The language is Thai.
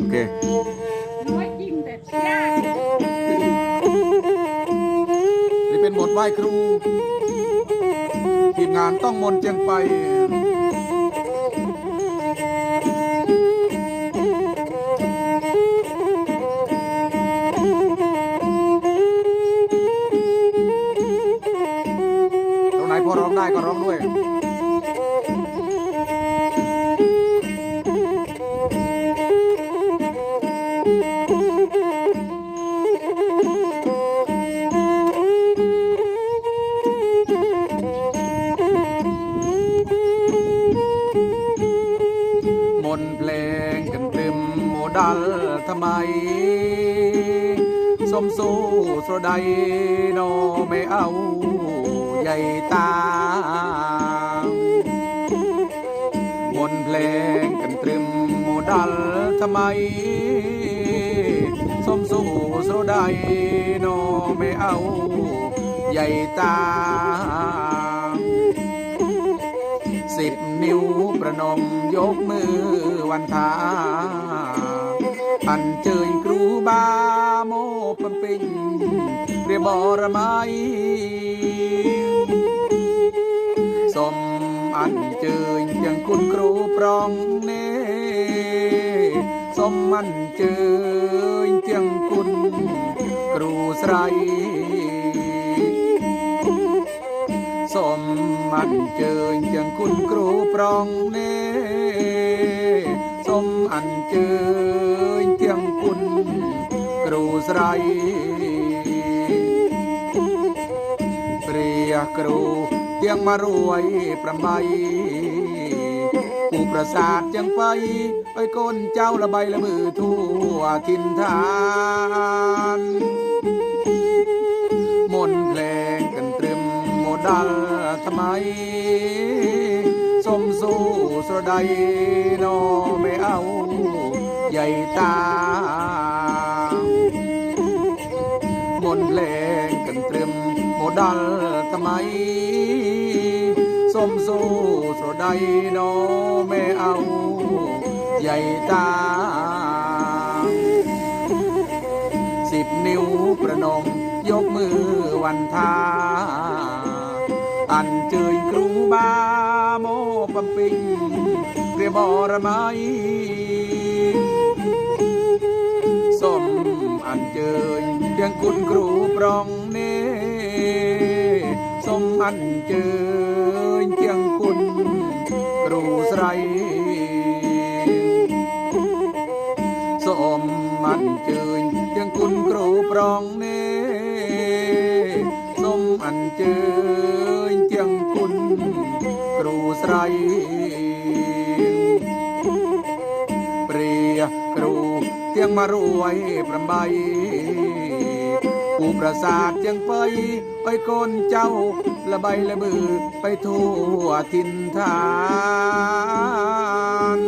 โอเคน้อยจริงแต่ยากนี่เป็นบทไหว้ครู ทีมงานต้องมนต์เจียงไปตรงไหนพอร้องได้ก็ร้องด้วย โมดัลทำไม สมสู้สรใดโนไม่เอาใหญ่ตามนเพลงกันตรึมโมดัลทำไม สมสู้สรใดโนไม่เอาใหญ่ตาสิบนิ้วประนมยกมือวันทา បានជើញគ្រូបាមកបំពេញព្រះបរមីសូមអញ្ជើញទាំងគុណគ្រូប្រងនេះសូមអញ្ជើញទាំងគុណគ្រូស្រីសូមអញ្ជើញទាំងគុណគ្រូប្រងនេះ มันเจยยังคุณครูปรองเนสมอันเจยเทียงคุณครูสไรเปรียครูเตียงมารวยประไมผู้ประสาทยังไปไอ้ก้นเจ้าละใบละมือทั่วทินทานมนเพลงกันตรึมโมดัลทำไม สู้สระใดโนไม่เอาใหญ่ตามนต์เพลงกันตรึมโมดัลทำไมสมสู้สระใดโนไม่เอาใหญ่ตาสิบนิ้วประนมยกมือวันทาอันเจยครูบา បំពេញព្រះបរមីសូមអញ្ជើញទាំងគុណគ្រូប្រងនេះសូមអញ្ជើញទាំងគុណគ្រូស្រីសូមអញ្ជើញទាំងគុណគ្រូប្រងនេះសូមអញ្ជើញ ครูสเปรียครูเตียงมารวยประใบผู้ประสาทยังไปไปก้นเจ้า ละใบละบือไปทั่วทินทาน